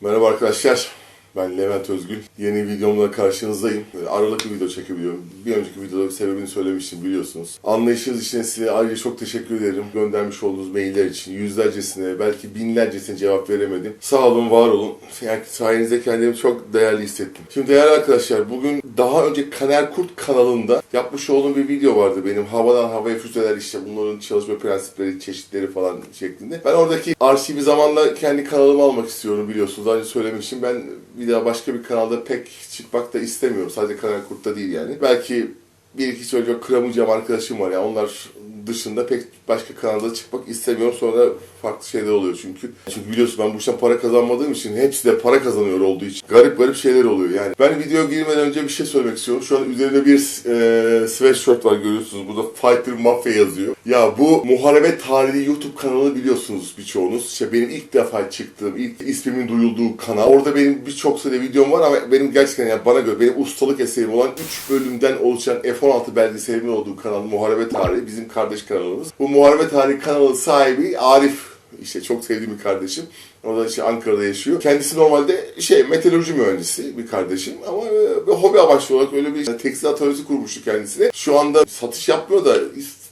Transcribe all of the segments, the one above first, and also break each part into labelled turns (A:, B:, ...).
A: Merhaba arkadaşlar. Ben Levent Özgül. Yeni videomla karşınızdayım. Aralıklı video çekebiliyorum. Bir önceki videoda bir sebebini söylemiştim biliyorsunuz. Anlayışınız için size ayrıca çok teşekkür ederim. Göndermiş olduğunuz mailler için yüzlercesine, belki binlercesine cevap veremedim. Sağ olun, var olun. Yani sayenizde kendimi çok değerli hissettim. Şimdi değerli arkadaşlar, bugün daha önce Kaner Kurt kanalında yapmış olduğum bir video vardı benim. Havadan havaya füzeler işte bunların çalışma prensipleri, çeşitleri falan şeklinde. Ben oradaki arşivi zamanla kendi kanalıma almak istiyorum biliyorsunuz. Daha önce söylemiştim. Ben bir daha başka bir kanalda pek çıkmak da istemiyorum. Sadece Kaner Kurt'ta değil yani. Belki bir iki çocuk kıramayacağım arkadaşım var ya onlar dışında pek başka kanalda çıkmak istemiyorum. Sonra farklı şeyler oluyor çünkü. Çünkü biliyorsun ben bu işten para kazanmadığım için hepsi de para kazanıyor olduğu için garip garip şeyler oluyor yani. Ben videoya girmeden önce bir şey söylemek istiyorum. Şu an üzerinde bir e, sweatshirt var görüyorsunuz. Burada Fighter Mafia yazıyor. Ya bu muharebe tarihi YouTube kanalı biliyorsunuz birçoğunuz. İşte benim ilk defa çıktığım, ilk ismimin duyulduğu kanal. Orada benim birçok sayıda videom var ama benim gerçekten yani bana göre benim ustalık eserim olan 3 bölümden oluşan F-16 belgeselimin olduğu kanal Muharebe Tarihi bizim kardeş kanalımız. Bu Muharebe Tarihi kanalı sahibi Arif işte çok sevdiğim bir kardeşim. O da işte Ankara'da yaşıyor. Kendisi normalde şey meteoroloji mühendisi bir kardeşim ama e, bir hobi amaçlı olarak öyle bir tekstil atölyesi kurmuştu kendisine. Şu anda satış yapmıyor da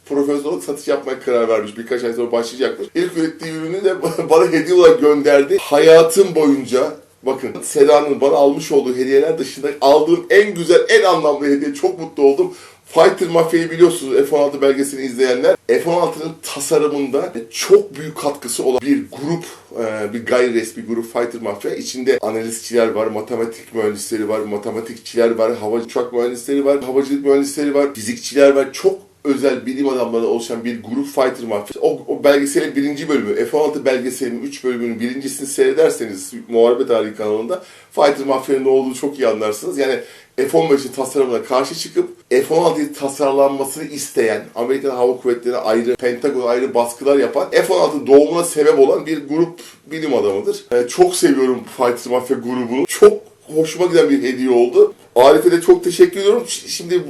A: profesyonel satış yapmaya karar vermiş. Birkaç ay sonra başlayacakmış. İlk ürettiği ürünü de bana hediye olarak gönderdi. Hayatım boyunca Bakın Seda'nın bana almış olduğu hediyeler dışında aldığım en güzel, en anlamlı hediye. Çok mutlu oldum. Fighter Mafya'yı biliyorsunuz F-16 belgesini izleyenler. F-16'nın tasarımında çok büyük katkısı olan bir grup, e, bir gayri resmi grup Fighter Mafya. İçinde analistçiler var, matematik mühendisleri var, matematikçiler var, hava uçak mühendisleri var, havacılık mühendisleri var, fizikçiler var. Çok özel bilim adamları oluşan bir grup Fighter Mafya. O, o belgeselin birinci bölümü, F-16 belgeselinin 3 bölümünün birincisini seyrederseniz Muharebe Tarihi kanalında Fighter Mafya'nın ne olduğunu çok iyi anlarsınız. Yani F-15'in tasarımına karşı çıkıp F-16'yı tasarlanmasını isteyen, Amerikan Hava Kuvvetleri'ne ayrı, Pentagon'a ayrı baskılar yapan, F-16'nın doğumuna sebep olan bir grup bilim adamıdır. Ee, çok seviyorum Fighter Mafya grubunu. Çok hoşuma giden bir hediye oldu. Arif'e de çok teşekkür ediyorum. Şimdi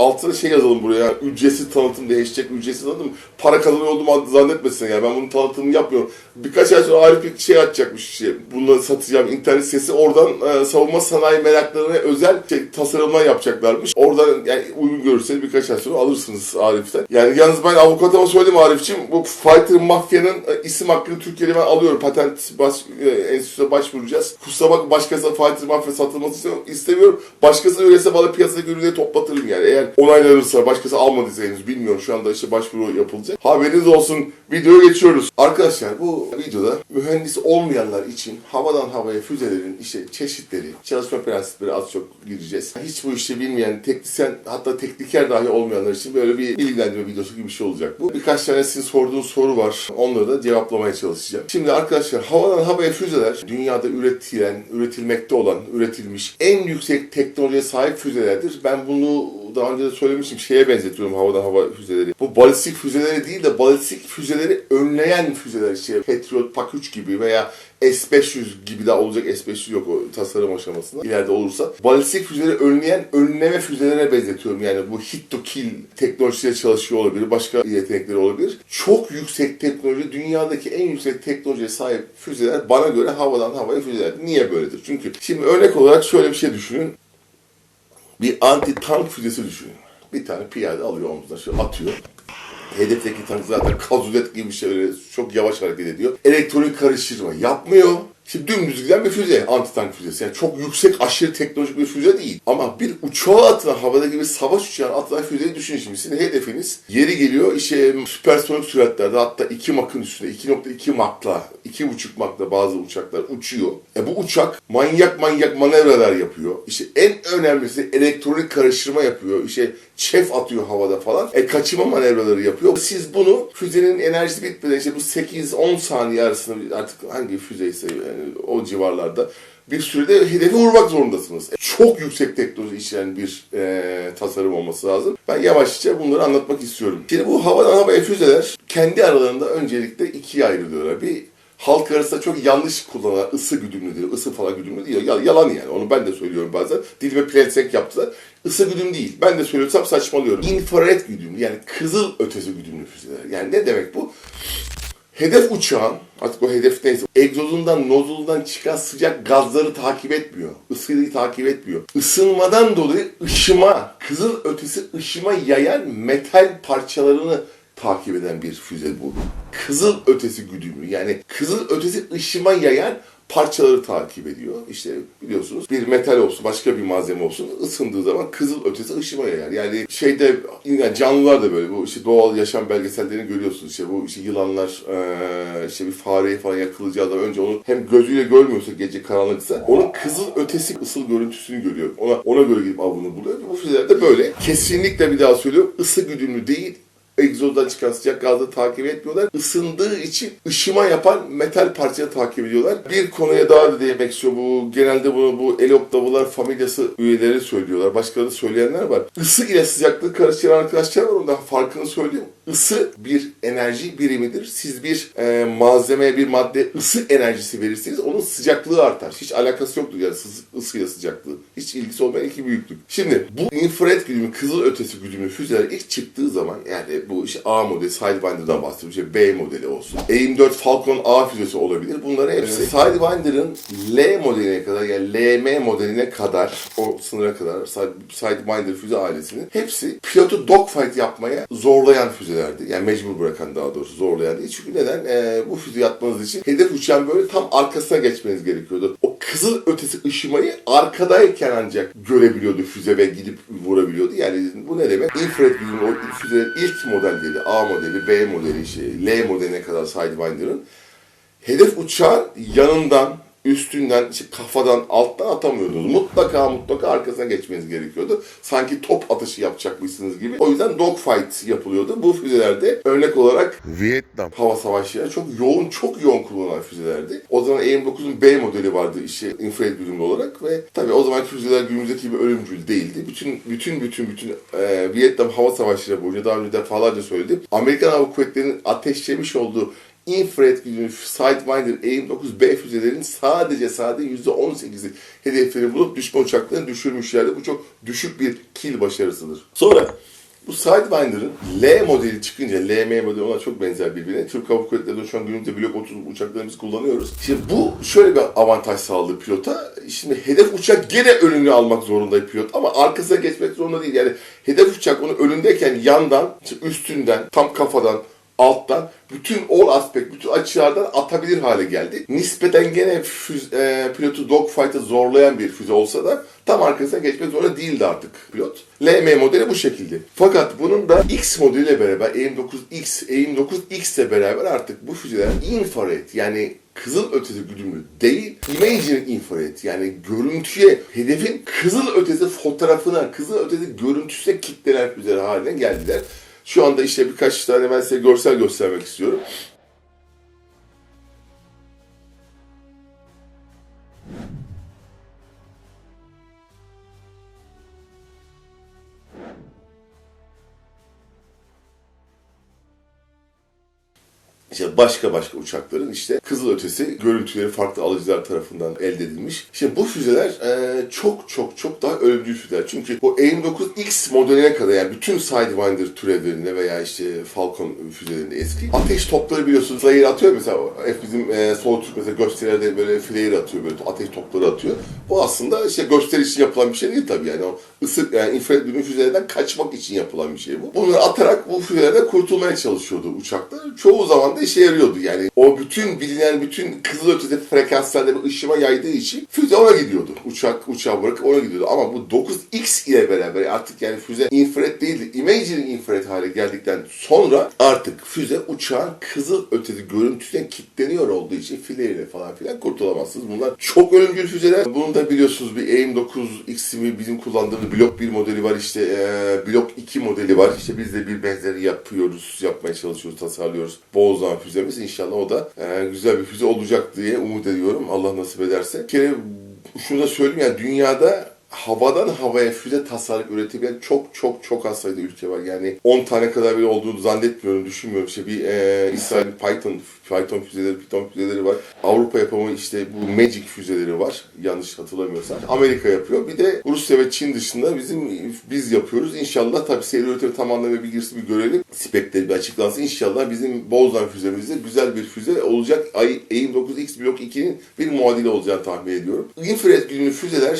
A: altına şey yazalım buraya. Ücretsiz tanıtım diye hashtag ücretsiz tanıtım. Para kazanıyor olduğumu zannetmesin yani. Ben bunun tanıtımını yapmıyorum. Birkaç ay sonra Arif bir şey açacakmış. Şey, bunları satacağım internet sitesi. Oradan e, savunma sanayi meraklarına özel şey, tasarımlar yapacaklarmış. Oradan yani uygun görürseniz birkaç ay sonra alırsınız Arif'ten. Yani yalnız ben avukatıma söyledim Arif'ciğim. Bu Fighter Mafya'nın e, isim hakkını Türkiye'de ben alıyorum. Patent baş, e, enstitüsüne başvuracağız. Kusura bakma başkasına Fighter Mafya satılması istemiyorum. Başkası öyleyse bana piyasadaki ürünleri toplatırım yani. Eğer onaylanırsa başkası almadıysa henüz bilmiyorum. Şu anda işte başvuru yapılacak. Haberiniz olsun. Videoya geçiyoruz. Arkadaşlar bu videoda mühendis olmayanlar için havadan havaya füzelerin işte çeşitleri, çalışma prensipleri az çok gireceğiz. Hiç bu işi bilmeyen teknisyen hatta tekniker dahi olmayanlar için böyle bir bilgilendirme videosu gibi bir şey olacak. Bu birkaç tane sizin sorduğunuz soru var. Onları da cevaplamaya çalışacağım. Şimdi arkadaşlar havadan havaya füzeler dünyada üretilen, üretilmekte olan, üretilmiş en yüksek teknolojiye sahip füzelerdir. Ben bunu daha önce de söylemiştim şeye benzetiyorum havadan hava füzeleri. Bu balistik füzeleri değil de balistik füzeleri önleyen füzeler işte Patriot PAK-3 gibi veya S-500 gibi daha olacak S-500 yok o tasarım aşamasında ileride olursa. Balistik füzeleri önleyen önleme füzelerine benzetiyorum yani bu hit to kill teknolojisiyle çalışıyor olabilir. Başka yetenekleri olabilir. Çok yüksek teknoloji dünyadaki en yüksek teknolojiye sahip füzeler bana göre havadan havaya füzeler. Niye böyledir? Çünkü şimdi örnek olarak şöyle bir şey düşünün bir anti tank füzesi düşünün. Bir tane piyade alıyor omzuna şöyle atıyor. Hedefteki tank zaten kazulet gibi bir şey çok yavaş hareket ediyor. Elektronik karıştırma yapmıyor. Şimdi dümdüz giden bir füze, anti tank füzesi. Yani çok yüksek, aşırı teknolojik bir füze değil. Ama bir uçağa atılan, havada gibi savaş uçağına atılan füzeyi düşünün şimdi. Sizin hedefiniz yeri geliyor işte süpersonik süratlerde hatta 2 Mach'ın üstünde 2.2 Mach'la, 2.5 Mach'la bazı uçaklar uçuyor. E bu uçak manyak manyak manevralar yapıyor. İşte en önemlisi elektronik karıştırma yapıyor. İşte çef atıyor havada falan. E kaçırma manevraları yapıyor. Siz bunu füzenin enerjisi bitmeden işte bu 8-10 saniye arasında artık hangi füze ise yani o civarlarda bir sürede hedefi vurmak zorundasınız. Çok yüksek teknoloji içeren bir e, tasarım olması lazım. Ben yavaşça bunları anlatmak istiyorum. Şimdi bu havadan havaya füzeler kendi aralarında öncelikle ikiye ayrılıyorlar. Bir halk arasında çok yanlış kullanılan ısı güdümlü diyor. Isı falan güdümlü değil. Ya- Yalan yani. Onu ben de söylüyorum bazen. Dilime plastik yaptılar. Isı güdüm değil. Ben de söylüyorsam saçmalıyorum. İnfrared güdümlü yani kızıl ötesi güdümlü füzeler. Yani ne demek bu? hedef uçağın artık o hedef neyse egzozundan nozulundan çıkan sıcak gazları takip etmiyor. Isıyı takip etmiyor. Isınmadan dolayı ışıma, kızıl ötesi ışıma yayan metal parçalarını takip eden bir füze bu. Kızıl ötesi güdümlü yani kızıl ötesi ışıma yayan parçaları takip ediyor. İşte biliyorsunuz bir metal olsun, başka bir malzeme olsun ısındığı zaman kızıl ötesi ışıma yayar. Yani şeyde yani canlılar da böyle bu işte doğal yaşam belgesellerini görüyorsunuz. İşte bu işte yılanlar işte bir fareyi falan yakalayacağı zaman önce onu hem gözüyle görmüyorsa gece karanlıksa onun kızıl ötesi ısıl görüntüsünü görüyor. Ona ona göre gidip avını buluyor. Bu füzeler de böyle. Kesinlikle bir daha söylüyorum ısı güdümlü değil egzozdan çıkan sıcak gazı takip etmiyorlar. Isındığı için ışıma yapan metal parçayı takip ediyorlar. Bir konuya daha da değinmek istiyorum. Bu, genelde bunu bu Eloptavular familyası üyeleri söylüyorlar. Başkaları söyleyenler var. Isı ile sıcaklığı karıştıran arkadaşlar var. Ondan farkını söyleyeyim. Isı bir enerji birimidir. Siz bir e, malzemeye, bir madde ısı enerjisi verirseniz onun sıcaklığı artar. Hiç alakası yoktur yani ısı- ısıyla sıcaklığı. Hiç ilgisi olmayan iki büyüklük. Şimdi bu infrared güdümlü, kızıl ötesi güdümlü füzeler ilk çıktığı zaman yani bu işte A modeli Sidewinder'dan bahsediyorum. İşte B modeli olsun. AIM-4 Falcon A füzesi olabilir. Bunların hepsi Sidewinder'ın L modeline kadar yani LM modeline kadar o sınıra kadar Side- Sidewinder füze ailesinin hepsi pilotu dogfight yapmaya zorlayan füzelerdi. Yani mecbur bırakan daha doğrusu zorlayan değil. Çünkü neden? Ee, bu füzeyi atmanız için hedef uçağın böyle tam arkasına geçmeniz gerekiyordu. O kızıl ötesi ışımayı arkadayken ancak görebiliyordu füze ve gidip vurabiliyordu. Yani bu ne demek? Infrared güdümlü o füzelerin ilk modelleri A modeli, B modeli, işte L modeline kadar Sidewinder'ın hedef uçağın yanından, üstünden, işte kafadan, alttan atamıyordunuz. Mutlaka mutlaka arkasına geçmeniz gerekiyordu. Sanki top atışı yapacakmışsınız gibi. O yüzden dogfight yapılıyordu. Bu füzelerde örnek olarak Vietnam hava savaşları çok yoğun, çok yoğun kullanılan füzelerdi. O zaman AIM-9'un B modeli vardı işte infrared güdümlü olarak ve tabii o zamanki füzeler günümüzdeki gibi ölümcül değildi. Bütün bütün bütün bütün e, Vietnam hava savaşları boyunca daha önce defalarca söyledim. Amerikan Hava Kuvvetleri'nin ateşlemiş olduğu infrared güdümlü Sidewinder AIM-9B füzelerin sadece sadece %18'i hedefleri bulup düşman uçaklarını düşürmüşlerdi. Bu çok düşük bir kill başarısıdır. Sonra bu Sidewinder'ın L modeli çıkınca, LM modeli ona çok benzer birbirine. Türk Hava Kuvvetleri'nde şu an günümüzde Blok 30 uçaklarımızı kullanıyoruz. Şimdi bu şöyle bir avantaj sağladı pilota. Şimdi hedef uçak gene önünü almak zorunda pilot ama arkasına geçmek zorunda değil. Yani hedef uçak onun önündeyken yandan, üstünden, tam kafadan, alttan bütün all aspect, bütün açılardan atabilir hale geldi. Nispeten gene füz, e, pilotu dogfight'a zorlayan bir füze olsa da tam arkasına geçmek zorunda değildi artık pilot. LM modeli bu şekilde. Fakat bunun da X modeliyle beraber AIM-9X, AIM-9X ile beraber artık bu füzeler infrared yani kızıl ötesi güdümlü değil, imaging infrared yani görüntüye, hedefin kızıl ötesi fotoğrafına, kızıl ötesi görüntüsüne kitlenen füzeler haline geldiler. Şu anda işte birkaç tane ben size görsel göstermek istiyorum. İşte başka başka uçakların işte kızıl ötesi görüntüleri farklı alıcılar tarafından elde edilmiş. İşte bu füzeler e, çok çok çok daha ölümcül füzeler. Çünkü bu AIM-9X modeline kadar yani bütün Sidewinder türevlerinde veya işte Falcon füzelerinde eski ateş topları biliyorsunuz flare atıyor mesela hep bizim e, sol Türk mesela gösterilerde böyle flare atıyor böyle ateş topları atıyor. Bu aslında işte gösteri için yapılan bir şey değil tabii yani o ısı yani infrared güdümlü füzelerden kaçmak için yapılan bir şey bu. Bunları atarak bu füzelerden kurtulmaya çalışıyordu uçaklar. Çoğu zaman işe yarıyordu yani. O bütün bilinen bütün kızıl ötesi frekanslarda bir ışıma yaydığı için füze ona gidiyordu. Uçak uçağı bırakıp ona gidiyordu. Ama bu 9X ile beraber artık yani füze infrared değildi. Imaging infrared hale geldikten sonra artık füze uçağın kızıl ötesi görüntüsüne kilitleniyor olduğu için fileyle falan filan kurtulamazsınız. Bunlar çok ölümcül füzeler. Bunu da biliyorsunuz bir AIM-9X'imi bizim kullandığımız Blok 1 modeli var işte e, Blok 2 modeli var. İşte biz de bir benzeri yapıyoruz, yapmaya çalışıyoruz, tasarlıyoruz. Boğazdan füzemiz inşallah o da e, güzel bir füze olacak diye umut ediyorum. Allah nasip ederse. Bir kere şunu da söyleyeyim yani dünyada havadan havaya füze tasarlayıp üretebilen çok çok çok az sayıda ülke var. Yani 10 tane kadar bile olduğunu zannetmiyorum, düşünmüyorum. İşte bir e, İsrail Python, Python füzeleri, Python füzeleri var. Avrupa yapımı işte bu Magic füzeleri var. Yanlış hatırlamıyorsam. Amerika yapıyor. Bir de Rusya ve Çin dışında bizim biz yapıyoruz. İnşallah tabii seri üretimi tam anlamıyla bir girsin bir görelim. Spekleri bir açıklansın. İnşallah bizim Bozdan füzemizde güzel bir füze olacak. Ay, AIM 9X Block 2'nin bir muadili olacağını tahmin ediyorum. Infrared güdümlü füzeler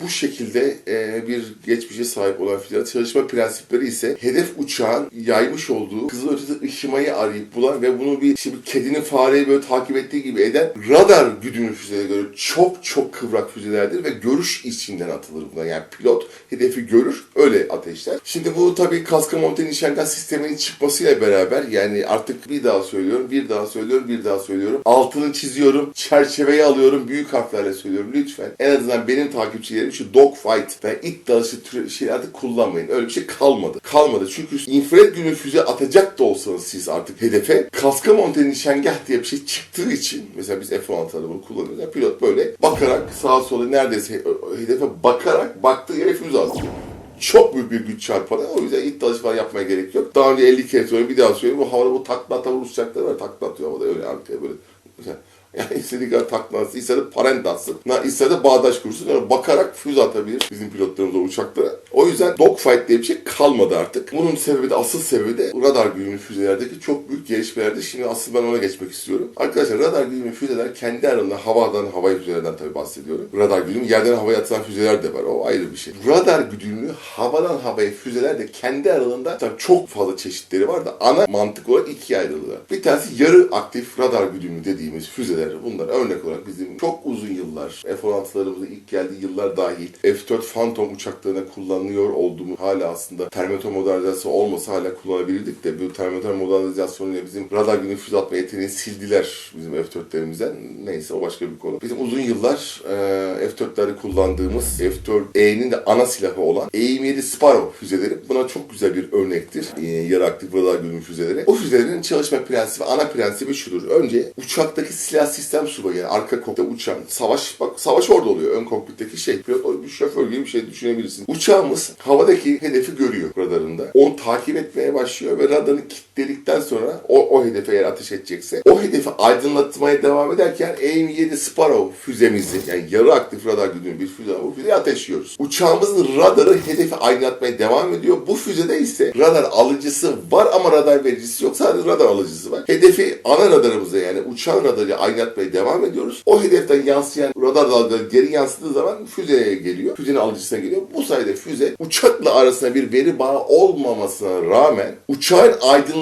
A: bu şekilde e, bir geçmişe sahip olan füzeler çalışma prensipleri ise hedef uçağın yaymış olduğu kızıl ötesi ışımayı arayıp bulan ve bunu bir şimdi kedinin fareyi böyle takip ettiği gibi eden radar güdümlü füzelere göre çok çok kıvrak füzelerdir ve görüş içinden atılır buna. Yani pilot hedefi görür öyle ateşler. Şimdi bu tabii kaska monte nişangah sisteminin çıkmasıyla beraber yani artık bir daha söylüyorum, bir daha söylüyorum, bir daha söylüyorum. Altını çiziyorum, çerçeveyi alıyorum, büyük harflerle söylüyorum. Lütfen en azından benim takipçilerim şu dogfight ve dalışı türü şeylerde kullanmayın. Öyle bir şey kalmadı. Kalmadı. Çünkü infrared günü füze atacak da olsanız siz artık hedefe kaska monte nişangah diye bir şey çıktığı için mesela biz F-16'larda bunu kullanıyoruz. Pilot böyle bakarak sağa sola neredeyse hedefe bakarak baktığı yere füze atıyor çok büyük bir güç çarpanı. O yüzden dalışı falan yapmaya gerek yok. Daha önce 50 kere söyledim, bir daha söyleyeyim. Bu havada bu takla atan Rus uçakları var. Takla atıyor havada öyle arkaya böyle. Mesela yani istediği kadar takla atsın, istediği parent atsın, istediği bağdaş kursun. Yani bakarak füze atabilir bizim pilotlarımız o uçaklara. O yüzden dogfight diye bir şey kalmadı artık. Bunun sebebi de, asıl sebebi de radar güdümlü füzelerdeki çok büyük gelişmelerdi. Şimdi asıl ben ona geçmek istiyorum. Arkadaşlar radar güdümlü füzeler kendi aralarında havadan havaya füzelerden tabii bahsediyorum. Radar güdümlü yerden havaya atılan füzeler de var. O ayrı bir şey. Radar güdümlü havadan havaya füzeler de kendi aralarında tabii çok fazla çeşitleri var da ana mantık olarak ikiye ayrılırlar. Bir tanesi yarı aktif radar güdümlü dediğimiz füzeler. Bunlar örnek olarak bizim çok uzun yıllar F-16'larımızın ilk geldiği yıllar dahil F-4 Phantom uçaklarına kullanılıyor olduğumu hala aslında termometre modernizasyonu olmasa hala kullanabilirdik de bu termometre modernizasyonuyla bizim radar güdümlü füze atma yeteneğini sildiler bizim F-4'lerimizden. Neyse o başka bir konu. Bizim uzun yıllar e, F-4'lerde kullandığımız F-4E'nin de ana silahı olan AIM-7 Sparrow füzeleri buna çok güzel bir örnektir. E, yarı aktif radar güdümlü füzeleri. O füzelerin çalışma prensibi, ana prensibi şudur. Önce uçaktaki silah sistem subayı yani arka kokpitte uçan savaş bak savaş orada oluyor. Ön kokpitteki şey pilot bir şoför gibi bir şey düşünebilirsin. Uçağımız havadaki hedefi görüyor radarında. Onu takip etmeye başlıyor ve radarını kilitledikten sonra o, o hedefe eğer ateş edecekse o hedefi aydınlatmaya devam ederken AIM-7 Sparrow füzemizi yani yarı aktif radar güdümlü bir füze bu füzeyi ateşliyoruz. Uçağımızın radarı hedefi aydınlatmaya devam ediyor. Bu füzede ise radar alıcısı var ama radar vericisi yok. Sadece radar alıcısı var. Hedefi ana radarımıza yani uçağın radarıyla aydınlatmaya devam ediyoruz. O hedeften yansıyan radar dalgaları geri yansıdığı zaman füzeye geliyor. Füzenin alıcısına geliyor. Bu sayede füze uçakla arasında bir veri bağı olmamasına rağmen uçağın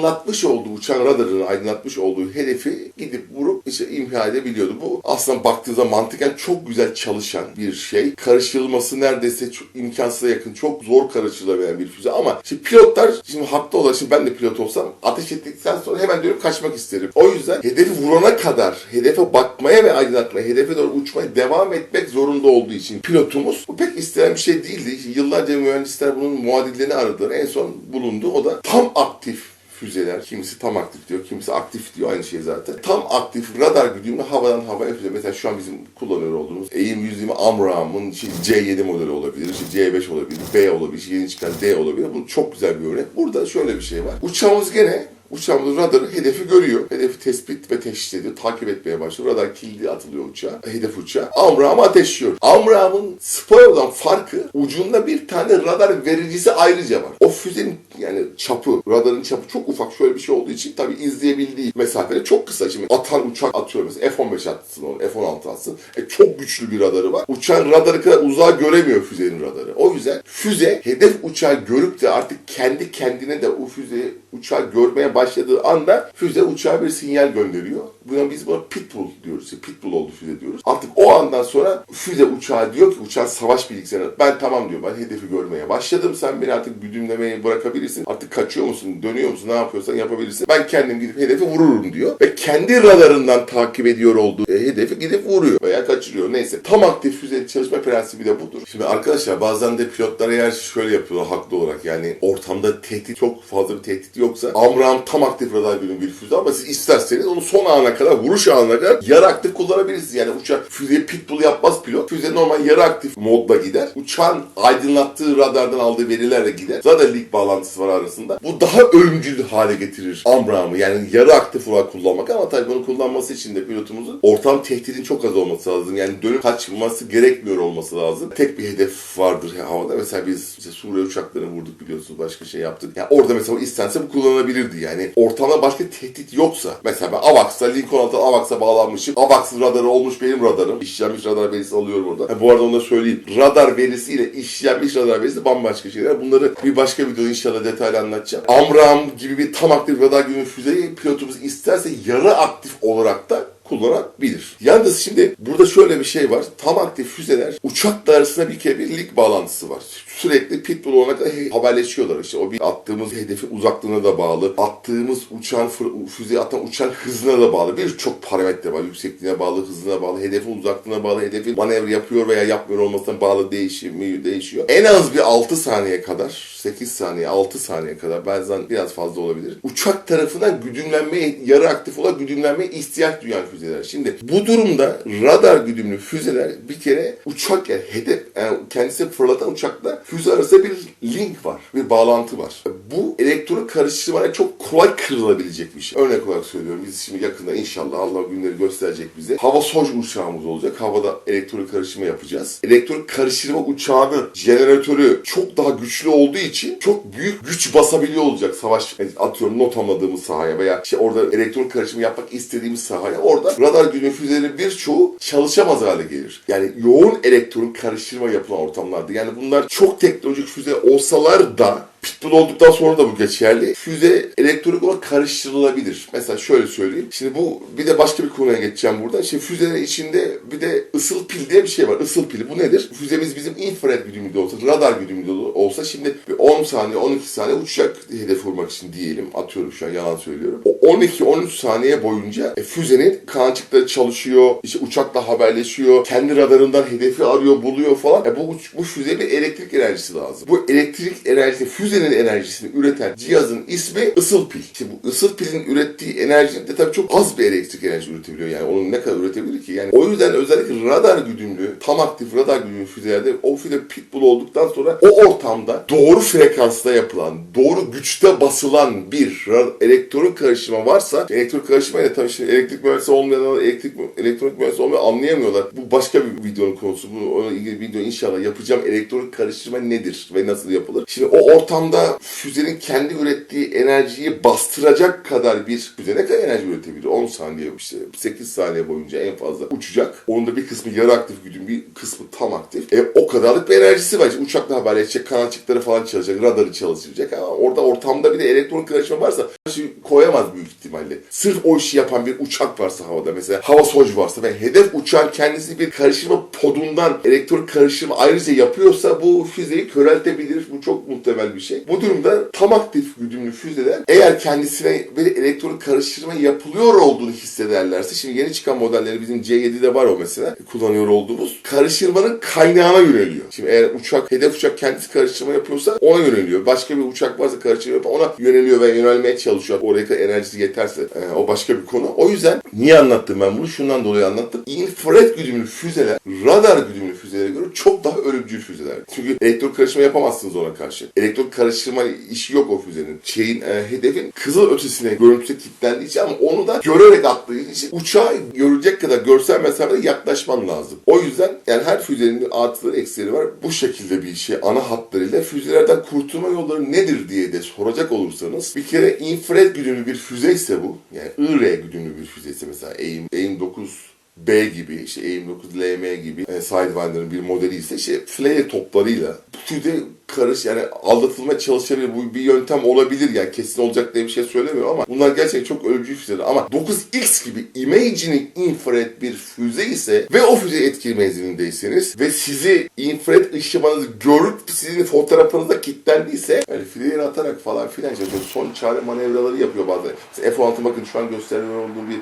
A: aydınlatmış olduğu, uçağın radarını aydınlatmış olduğu hedefi gidip vurup işte imha edebiliyordu. Bu aslında baktığınızda mantıken çok güzel çalışan bir şey. Karıştırılması neredeyse çok imkansıza yakın, çok zor karıştırılabilen bir füze ama şimdi pilotlar, şimdi haklı olan, şimdi ben de pilot olsam ateş ettikten sonra hemen dönüp kaçmak isterim. O yüzden hedefi vurana kadar hedefe bakmaya ve aydınlatmaya, hedefe doğru uçmaya devam etmek zorunda olduğu için pilotumuz bu pek istenen bir şey değildi. Yıllarca mühendisler bunun muadillerini aradılar. En son bulundu. O da tam aktif füzeler. Kimisi tam aktif diyor, kimisi aktif diyor. Aynı şey zaten. Tam aktif radar güdümlü havadan havaya füze. Mesela şu an bizim kullanıyor olduğumuz AIM-120 AMRAAM'ın işte C7 modeli olabilir, işte C5 olabilir, B olabilir, işte yeni çıkan D olabilir. Bu çok güzel bir örnek. Burada şöyle bir şey var. Uçağımız gene Uçağımız radarı hedefi görüyor. Hedefi tespit ve teşhis ediyor. Takip etmeye başlıyor. Radar kilidi atılıyor uçağa. Hedef uçağa. Amram'ı ateşliyor. Amram'ın Sparrow'dan farkı ucunda bir tane radar vericisi ayrıca var. O füzenin yani çapı, radarın çapı çok ufak şöyle bir şey olduğu için tabii izleyebildiği mesafede çok kısa. Şimdi atan uçak atıyor mesela F-15 atsın onu, F-16 atsın. E, çok güçlü bir radarı var. Uçağın radarı kadar uzağa göremiyor füzenin radarı. O yüzden füze hedef uçağı görüp de artık kendi kendine de o füzeyi uçağı görmeye başladığı anda füze uçağa bir sinyal gönderiyor. Buna biz buna pitbull diyoruz. Pitbull oldu füze diyoruz. Artık o andan sonra füze uçağa diyor ki uçağın savaş bilgisayarına ben tamam diyor ben hedefi görmeye başladım. Sen beni artık güdümlemeye bırakabilirsin. Artık kaçıyor musun, dönüyor musun, ne yapıyorsan yapabilirsin. Ben kendim gidip hedefi vururum diyor. Ve kendi radarından takip ediyor olduğu e, hedefi gidip vuruyor veya kaçırıyor. Neyse. Tam aktif füze çalışma prensibi de budur. Şimdi arkadaşlar bazen de pilotlar eğer şöyle yapıyorlar haklı olarak yani ortamda tehdit çok fazla bir tehdit yoksa Amram tam aktif radar günü bir füze ama siz isterseniz onu son ana kadar vuruş anına kadar yarı aktif kullanabilirsiniz. Yani uçak füzeye pitbull yapmaz pilot. Füze normal yarı aktif modda gider. Uçağın aydınlattığı radardan aldığı verilerle gider. Zaten link bağlantısı var arasında. Bu daha ölümcül hale getirir Amram'ı. Yani yarı aktif olarak kullanmak ama tabii bunu kullanması için de pilotumuzun ortam tehditin çok az olması lazım. Yani dönüp kaçması gerekmiyor olması lazım. Tek bir hedef vardır havada. Mesela biz işte Suriye uçaklarını vurduk biliyorsunuz. Başka şey yaptık. Yani orada mesela istense bu kullanılabilirdi. Yani ortamda başka tehdit yoksa. Mesela ben AVAX'ta Lincoln altı AVAX'a bağlanmışım. AVAX'ın radarı olmuş benim radarım. İşlenmiş radar verisi alıyorum orada. Ha, bu arada onu da söyleyeyim. Radar verisiyle işlenmiş radar verisi bambaşka şeyler. Bunları bir başka videoda inşallah detaylı anlatacağım. Amram gibi bir tam aktif radar gibi füzeyi pilotumuz isterse yarı aktif olarak da kullanabilir. Yalnız şimdi burada şöyle bir şey var. Tam aktif füzeler uçakla arasında bir kere bir lig bağlantısı var. Sürekli pitbull olana kadar he- haberleşiyorlar. İşte o bir attığımız hedefin uzaklığına da bağlı. Attığımız uçağın fır- füzeyi atan uçağın hızına da bağlı. Birçok parametre var. Yüksekliğine bağlı, hızına bağlı, hedefin uzaklığına bağlı, hedefin manevra yapıyor veya yapmıyor olmasına bağlı değişimi değişiyor. En az bir 6 saniye kadar, 8 saniye, 6 saniye kadar bazen biraz fazla olabilir. Uçak tarafından güdümlenmeye, yarı aktif olarak güdümlenmeye ihtiyaç duyan füzeler. Şimdi bu durumda radar güdümlü füzeler bir kere uçak yani hedef yani kendisi fırlatan uçakla füze arasında bir link var, bir bağlantı var. Bu elektronik karıştırmayla çok kolay kırılabilecek bir şey. Örnek olarak söylüyorum biz şimdi yakında inşallah Allah günleri gösterecek bize. Hava soj uçağımız olacak. Havada elektronik karıştırma yapacağız. Elektronik karıştırma uçağının jeneratörü çok daha güçlü olduğu için çok büyük güç basabiliyor olacak savaş atıyorum not almadığımız sahaya veya işte orada elektronik karışımı yapmak istediğimiz sahaya orada radar güdümlü füzelerin birçoğu çalışamaz hale gelir. Yani yoğun elektronik karıştırma yapılan ortamlarda yani bunlar çok teknolojik füze olsalar da Pitbull olduktan sonra da bu geçerli. Füze elektronik olarak karıştırılabilir. Mesela şöyle söyleyeyim. Şimdi bu bir de başka bir konuya geçeceğim buradan. Şimdi füzelerin içinde bir de ısıl pil diye bir şey var. Isıl pili bu nedir? Füzemiz bizim infrared güdümlü olsa, radar güdümlü olsa şimdi bir 10 saniye, 12 saniye uçacak hedef vurmak için diyelim. Atıyorum şu an yalan söylüyorum. O 12-13 saniye boyunca e, füzenin kanatçıkları çalışıyor. işte uçakla haberleşiyor. Kendi radarından hedefi arıyor, buluyor falan. E, bu, bu füzeye bir elektrik enerjisi lazım. Bu elektrik enerjisi, füzenin enerjisini üreten cihazın ismi ısıl pil. Şimdi bu ısıl pilin ürettiği enerji de tabii çok az bir elektrik enerji üretebiliyor. Yani onun ne kadar üretebilir ki? Yani o yüzden özellikle radar güdümlü, tam aktif radar güdümlü füzelerde o füze pitbull olduktan sonra o ortamda doğru frekansta yapılan, doğru güçte basılan bir elektronik karışıma varsa elektrik karışmayla tabii şimdi elektrik mühendisi olmayanlar elektrik elektronik mühendisi olmayan anlayamıyorlar. Bu başka bir videonun konusu. Bu ona ilgili video inşallah yapacağım. Elektronik karıştırma nedir ve nasıl yapılır? Şimdi o ortamda füzenin kendi ürettiği enerjiyi bastıracak kadar bir füze ne kadar enerji üretebilir? 10 saniye işte 8 saniye boyunca en fazla uçacak. Onun da bir kısmı yarı aktif güdüm, bir kısmı tam aktif. E, o kadarlık bir enerjisi var. İşte uçakla haberleşecek, kanatçıkları falan çalışacak, radarı çalışacak ama orada ortamda bir de elektronik karışma varsa şey koyamaz büyük ihtimalle. Sırf o işi yapan bir uçak varsa havada mesela hava soj varsa ve hedef uçağın kendisi bir karıştırma podundan elektronik karışımı ayrıca yapıyorsa bu füzeyi köreltebilir. Bu çok muhtemel bir şey. Bu durumda tam aktif güdümlü füzeler eğer kendisine bir elektronik karıştırma yapılıyor olduğunu hissederlerse şimdi yeni çıkan modelleri bizim C7'de var o mesela kullanıyor olduğumuz karıştırmanın kaynağına yöneliyor. Şimdi eğer uçak hedef uçak kendisi karıştırma yapıyorsa ona yöneliyor. Başka bir uçak varsa karıştırma yapıyor ona yöneliyor ve yönelmeye çalışıyor. Oraya kadar enerjisi yeterse e, o başka bir konu. O yüzden niye anlattım ben bunu? Şundan dolayı anlattım. Infrared güdümlü füzeler radar güdümlü füzelere göre çok daha ölümcül füzeler. Çünkü elektron karıştırma yapamazsınız ona karşı. Elektron karıştırma işi yok o füzenin. Şeyin e, hedefin kızıl ötesine görüntüsü kilitlendiği için ama onu da görerek attığı için uçağı görecek kadar görsel mesafede yaklaşman lazım. O yüzden yani her füzenin artıları eksileri var. Bu şekilde bir şey ana hatlarıyla füzelerden kurtulma yolları nedir diye de soracak olursanız bir kere infrared güdümlü bir füze ise bu yani IR güdümlü bir füze ise mesela AIM, AIM 9 B gibi, işte AIM-9LM gibi e, Sidewinder'ın bir modeli ise işte flare toplarıyla füze karış yani aldatılmaya çalışabilir. Bu bir yöntem olabilir yani kesin olacak diye bir şey söylemiyorum ama bunlar gerçekten çok ölümcül füzeler. Ama 9X gibi Imagining infrared bir füze ise ve o füze etkili menzilindeyseniz ve sizi infrared ışımanızı görüp sizin fotoğrafınıza kilitlendiyse yani füzeleri atarak falan filan işte son çare manevraları yapıyor bazen. Mesela F-16 bakın şu an gösteriyor olduğu bir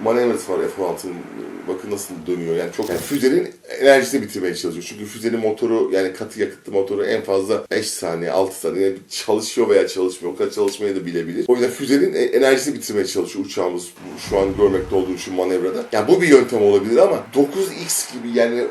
A: manevrası var F-16'ın bakın nasıl dönüyor yani çok yani füzenin enerjisini bitirmeye çalışıyor. Çünkü füzenin motoru yani katı yakıtlı motoru en fazla 5 saniye 6 saniye yani çalışıyor veya çalışmıyor. O kadar çalışmayı da bilebilir. O yüzden füzenin e- enerjisini bitirmeye çalışıyor uçağımız şu an görmekte olduğu şu manevrada. Yani bu bir yöntem olabilir ama 9X gibi yani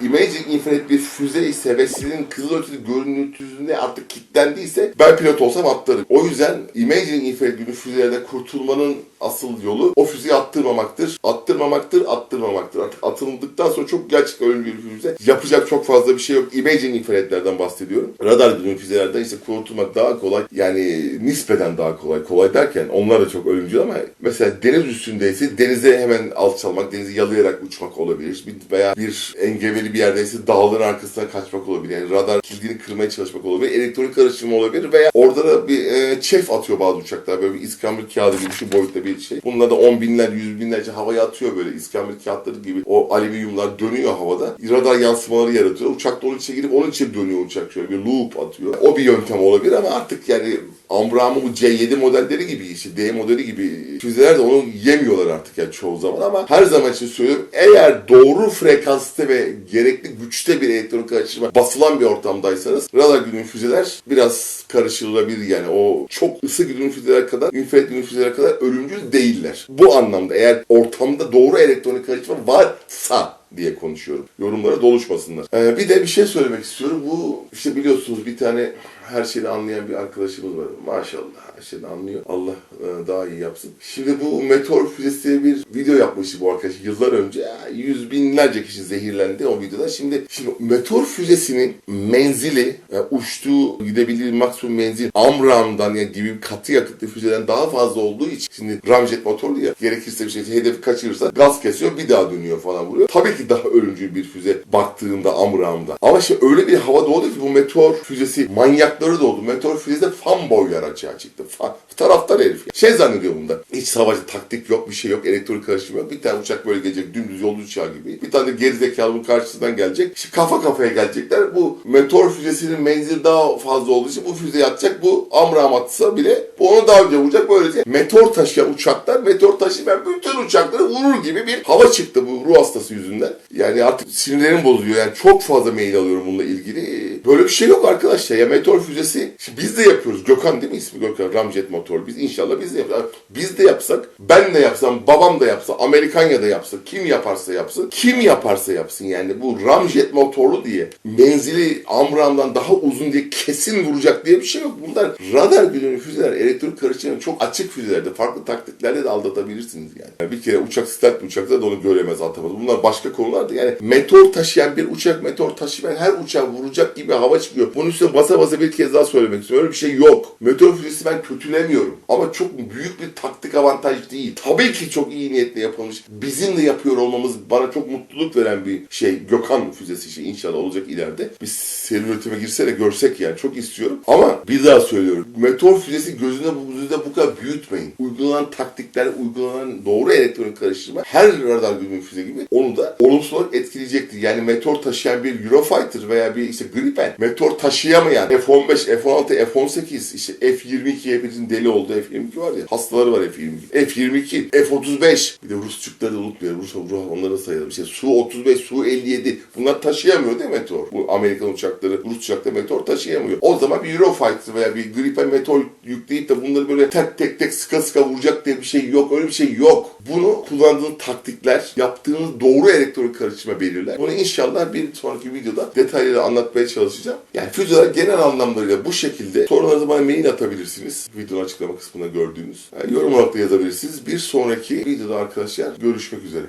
A: Imaging Infinite bir füze ise ve sizin kızılötesi görüntüsünde artık kilitlendiyse ben pilot olsam atlarım. O yüzden Imaging Infinite gibi füzelerde kurtulmanın asıl yolu o füzeyi attırmamaktır. Attırmamaktır, attırmamaktır. Artık atıldıktan sonra çok gerçek ölümcül bir füze. Yapacak çok fazla bir şey yok. Imaging Infinite'lerden bahsediyorum. Radar güdümlü füzelerden işte kurtulmak daha kolay. Yani nispeten daha kolay. Kolay derken onlar da çok ölümcül ama mesela deniz üstündeyse denize hemen alçalmak, denizi yalayarak uçmak olabilir. Bir- Veya bir engebeli bir yerdeyse dağların arkasına kaçmak olabilir. Yani radar kilidini kırmaya çalışmak olabilir. Elektronik karışım olabilir veya orada da bir e, çef atıyor bazı uçaklar. Böyle bir iskambil kağıdı gibi şu boyutta bir şey. Bunlar da on binler, yüz binlerce havaya atıyor böyle iskambil kağıtları gibi. O alüminyumlar dönüyor havada. Radar yansımaları yaratıyor. Uçak da onun içine girip onun içine dönüyor uçak şöyle bir loop atıyor. O bir yöntem olabilir ama artık yani Ambramo bu C7 modelleri gibi işte D modeli gibi füzeler de onu yemiyorlar artık yani çoğu zaman ama her zaman için söylüyorum eğer doğru frekansta ve gerekli güçte bir elektronik karıştırma basılan bir ortamdaysanız radar güdümlü füzeler biraz karıştırılabilir yani o çok ısı güdümlü füzeler kadar infrared güdümlü füzeler kadar ölümcül değiller. Bu anlamda eğer ortamda doğru elektronik karıştırma varsa diye konuşuyorum. Yorumlara doluşmasınlar. Ee, bir de bir şey söylemek istiyorum. Bu işte biliyorsunuz bir tane her şeyi anlayan bir arkadaşımız var. Maşallah her şeyi anlıyor. Allah e, daha iyi yapsın. Şimdi bu meteor füzesi bir video yapmıştı bu arkadaş yıllar önce. Yüz binlerce kişi zehirlendi o videoda. Şimdi şimdi meteor füzesinin menzili yani uçtuğu gidebildiği maksimum menzil Amram'dan yani gibi katı yakıtlı füzeden daha fazla olduğu için şimdi ramjet motorlu ya gerekirse bir şey hedefi kaçırırsa gaz kesiyor bir daha dönüyor falan vuruyor. Tabii ki daha ölümcül bir füze baktığımda Amram'da. Ama şimdi öyle bir hava doğdu ki bu meteor füzesi manyakları doğdu. Meteor füzesi de fanboylar açığa çıktı. Fa taraftar herif. Şey zannediyor bunda. Hiç savaşta taktik yok, bir şey yok, elektronik karışım yok. Bir tane uçak böyle gelecek dümdüz yolcu uçağı gibi. Bir tane gerizekalı bunun karşısından gelecek. İşte kafa kafaya gelecekler. Bu meteor füzesinin menzili daha fazla olduğu için bu füzeyi atacak. Bu Amram atsa bile bu onu daha önce vuracak. Böylece meteor taşıyan uçaklar meteor taşımayan bütün uçakları vurur gibi bir hava çıktı bu ruh hastası yüzünden. Yani artık sinirlerim bozuyor. Yani çok fazla mail alıyorum bununla ilgili. Böyle bir şey yok arkadaşlar. Ya meteor füzesi şimdi biz de yapıyoruz. Gökhan değil mi ismi Gökhan? Ramjet motor. Biz inşallah biz de yapacağız. Biz de yapsak, ben de yapsam, babam da yapsa, Amerikanya da yapsa, kim yaparsa yapsın, kim yaparsa yapsın yani bu ramjet motorlu diye menzili Amram'dan daha uzun diye kesin vuracak diye bir şey yok. Bunlar radar güdümlü füzeler, elektrik karışımı çok açık füzelerde, farklı taktiklerle de aldatabilirsiniz yani. Bir kere uçak stealth uçakta da onu göremez, atamaz. Bunlar başka konulardı. Yani meteor taşıyan bir uçak, meteor taşıyan her uçağı vuracak gibi hava çıkıyor. Bunun üstüne basa basa bir kez daha söylemek istiyorum. Öyle bir şey yok. Meteor füzesi ben kötülemiyorum. Ama çok büyük bir taktik avantaj değil. Tabii ki çok iyi niyetle yapılmış. Bizim de yapıyor olmamız bana çok mutluluk veren bir şey. Gökhan füzesi şey inşallah olacak ileride. Biz seri üretime girse de görsek yani çok istiyorum. Ama bir daha söylüyorum. Meteor füzesi gözünde bu bu kadar büyütmeyin. Uygulanan taktikler, uygulanan doğru elektronik karıştırma her radar güdümlü füze gibi onu da olumsuz olarak etkileyecektir. Yani meteor taşıyan bir Eurofighter veya bir işte Gripen meteor taşıyamayan F-15, F-16, F-18 işte F-22 hepimizin deli olduğu F-22 var ya hastaları var F-22. F-22, F-35 bir de Rusçukları da unutmayalım. Rus, Rus onları sayalım. İşte Su-35, Su-57 bunlar taşıyamıyor değil mi meteor? Bu Amerikan uçakları, Rus uçakları meteor taşıyamıyor. O zaman bir Eurofighter veya bir Gripen meteor yükleyip de bunları böyle tek tek tek sıka sıka vuracak diye bir şey yok. Öyle bir şey yok. Bunu kullandığın taktikler, yaptığınız doğru elektronik karışıma belirler. Bunu inşallah bir sonraki videoda detaylı anlatmaya çalışacağım. Yani füzeler genel anlamlarıyla bu şekilde sorularınızı bana mail atabilirsiniz. Videonun açıklama kısmında gördüğünüz. Yani yorum olarak da yazabilirsiniz. Bir sonraki videoda arkadaşlar görüşmek üzere.